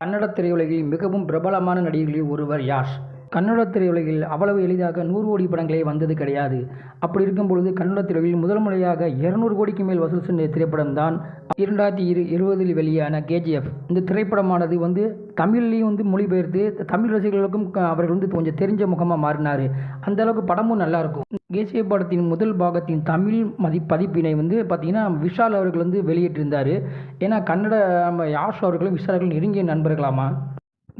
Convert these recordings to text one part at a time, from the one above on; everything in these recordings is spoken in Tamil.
கன்னட திரையுலகில் மிகவும் பிரபலமான நடிகர்களில் ஒருவர் யாஷ் கன்னட திரையுலகில் அவ்வளவு எளிதாக நூறு கோடி படங்களே வந்தது கிடையாது. அப்படி இருக்கும் பொழுது கன்னட திரையுலகில் முதல் முறையாக இருநூறு கோடிக்கு மேல் வசூல் சென்ற திரைப்படம் தான் இரண்டாயிரத்தி இரு இருபதில் வெளியான கேஜிஎஃப். இந்த திரைப்படமானது வந்து தமிழ்லேயும் வந்து மொழிபெயர்த்து தமிழ் ரசிகர்களுக்கும் அவர் அவர்கள் வந்து கொஞ்சம் தெரிஞ்ச முகமாக மாறினார். அந்த அளவுக்கு படமும் நல்லாயிருக்கும் கேசிய படத்தின் முதல் பாகத்தின் தமிழ் மதி பதிப்பினை வந்து பார்த்தீங்கன்னா விஷால் அவர்கள் வந்து வெளியிட்டிருந்தார். ஏன்னா கன்னட நம்ம யாஷ் அவர்களும் விஷால் அவர்கள் நெருங்கிய நண்பர்களாமா?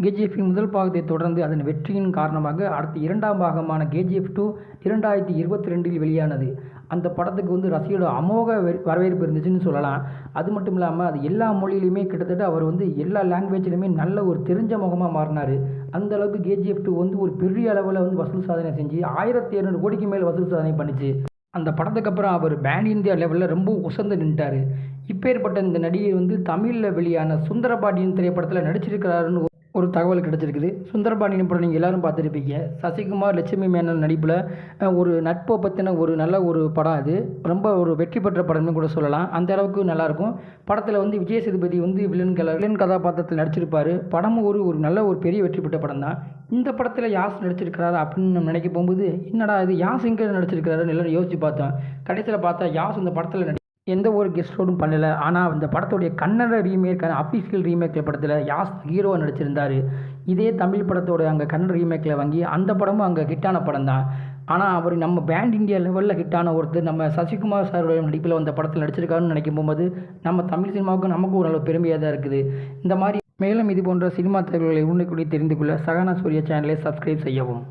கேஜிஎஃபின் முதல் பாகத்தை தொடர்ந்து அதன் வெற்றியின் காரணமாக அடுத்த இரண்டாம் பாகமான கேஜிஎஃப் டூ இரண்டாயிரத்தி இருபத்தி ரெண்டில் வெளியானது. அந்த படத்துக்கு வந்து ரசிகரோட அமோக வெ- வரவேற்பு இருந்துச்சுன்னு சொல்லலாம். அது மட்டும் இல்லாமல் அது எல்லா மொழியிலையுமே கிட்டத்தட்ட அவர் வந்து எல்லா லாங்குவேஜ்லையுமே நல்ல ஒரு தெரிஞ்ச முகமாக மாறினார். அந்த அளவுக்கு கேஜிஎஃப் டூ வந்து ஒரு பெரிய அளவில் வந்து வசூல் சாதனை செஞ்சு ஆயிரத்தி இரநூறு கோடிக்கு மேல் வசூல் சாதனை பண்ணிச்சு. அந்த படத்துக்கு அப்புறம் அவர் பேன் இந்தியா லெவலில் ரொம்ப உசந்து நின்ட்டார். இப்பேற்பட்ட இந்த நடிகை வந்து தமிழில் வெளியான சுந்தரபாண்டியன் திரைப்படத்தில் நடிச்சிருக்கிறாருன்னு ஒரு தகவல் கிடச்சிருக்குது. சுந்தரபாணி படம் நீங்கள் எல்லாரும் பார்த்துருப்பீங்க. சசிகுமார் லட்சுமி மேனன் நடிப்பில் ஒரு நட்பை பற்றின ஒரு நல்ல ஒரு படம் அது. ரொம்ப ஒரு வெற்றி பெற்ற படம்னு கூட சொல்லலாம். அந்த அளவுக்கு நல்லாயிருக்கும். படத்தில் வந்து விஜய் சேதுபதி வந்து வில்லன் கல வில்லன் கதாபாத்திரத்தில் நடிச்சிருப்பார். படமும் ஒரு ஒரு நல்ல ஒரு பெரிய வெற்றி பெற்ற படம் தான். இந்த படத்தில் யாஸ் நடிச்சிருக்கிறாரு அப்படின்னு நம்ம நினைக்க போகும்போது என்னடா இது யாஸ் எங்கே நடிச்சிருக்கிறாருன்னு எல்லாரும் யோசிச்சு பார்த்தோம். கடைசியில் பார்த்தா யாஸ் இந்த படத்தில் நடி எந்த ஒரு கெஸ்ட் ரோடும் பண்ணலை. ஆனால் அந்த படத்துடைய கன்னட ரீமேக்கான அஃபிஷியல் ரீமேக்கில் படத்தில் யாஸ் ஹீரோ நடிச்சிருந்தார். இதே தமிழ் படத்தோட அங்கே கன்னட ரீமேக்கில் வாங்கி அந்த படமும் அங்கே ஹிட்டான படம் தான் ஆனால் அவர் நம்ம பேண்ட் இந்தியா லெவலில் ஹிட்டான ஒருத்தர் நம்ம சசிகுமார் சாருடைய நடிப்பில் வந்த படத்தில் நடிச்சிருக்காருன்னு நினைக்கும் போது நம்ம தமிழ் சினிமாவுக்கு நமக்கும் ஒரு பெருமையாக தான் இருக்குது. இந்த மாதிரி மேலும் இது போன்ற சினிமா தகவல்களை உடனுக்குடி தெரிந்து கொள்ள சகனா சூரிய சேனலை சப்ஸ்கிரைப் செய்யவும்.